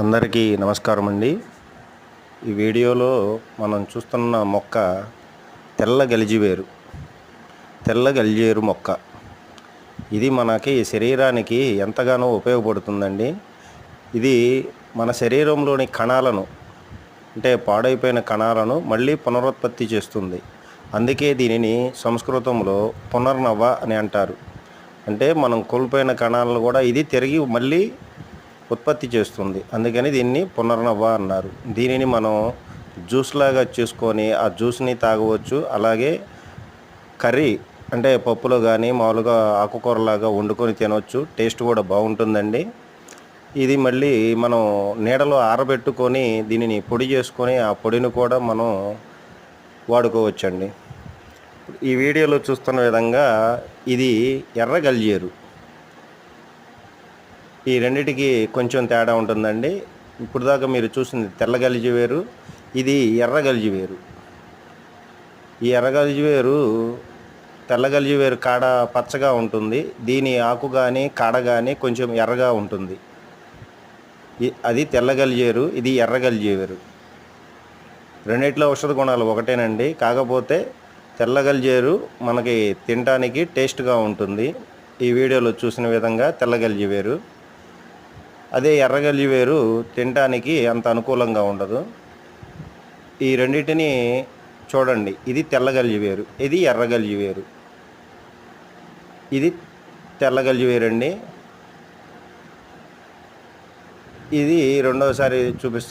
అందరికీ నమస్కారం అండి ఈ వీడియోలో మనం చూస్తున్న మొక్క తెల్ల గలిజివేరు తెల్ల గలిజేరు మొక్క. ఇది మనకి శరీరానికి ఎంతగానో ఉపయోగపడుతుందండి. ఇది మన శరీరంలోని కణాలను అంటే పాడైపోయిన కణాలను మళ్ళీ పునరుత్పత్తి చేస్తుంది. అందుకే దీనిని సంస్కృతంలో పునర్నవ అని అంటారు. అంటే మనం కోల్పోయిన కణాలను కూడా ఇది తిరిగి మళ్ళీ ఉత్పత్తి చేస్తుంది. అందుకని దీన్ని పునర్నవ్వ అన్నారు. దీనిని మనం జ్యూస్ లాగా చేసుకొని ఆ జ్యూస్ని తాగవచ్చు. అలాగే కర్రీ అంటే పప్పులో కానీ మామూలుగా ఆకుకూరలాగా వండుకొని తినవచ్చు టేస్ట్ కూడా బాగుంటుందండి. ఇది మళ్ళీ మనం నీడలో ఆరబెట్టుకొని దీనిని పొడి చేసుకొని ఆ పొడిని కూడా మనం వాడుకోవచ్చండి. ఈ వీడియోలో చూస్తున్న విధంగా ఇది ఎర్ర గల్జేరు. ఈ రెండిటికి కొంచెం తేడా ఉంటుందండి. ఇప్పుడు దాకా మీరు చూసింది తెల్ల గలిజి వేరు ఇది ఎర్ర గలిజి వేరు. ఈ ఎర్ర గలిజి వేరు తెల్ల గలిజి వేరు కాడ పచ్చగా ఉంటుంది. దీని ఆకు కానీ కాడ కానీ కొంచెం ఎర్రగా ఉంటుంది. అది తెల్ల గలిజేరు ఇది ఎర్ర గలిజేరు రెండిట్లో ఔషధ గుణాలు ఒకటేనండి. కాకపోతే తెల్ల గలిజేరు మనకి తినడానికి టేస్ట్గా ఉంటుంది. ఈ వీడియోలో చూసిన విధంగా తెల్ల గలిజేరు అదే ఎర్రగల్లి వేరు తినటానికి అంత అనుకూలంగా ఉండదు. ఈ రెండింటిని చూడండి. ఇది తెల్లగల్లి వేరు ఇది ఎర్రగల్లి వేరు. ఇది తెల్లగల్లి వేరు అండి ఇది రెండోసారి చూపిస్తాను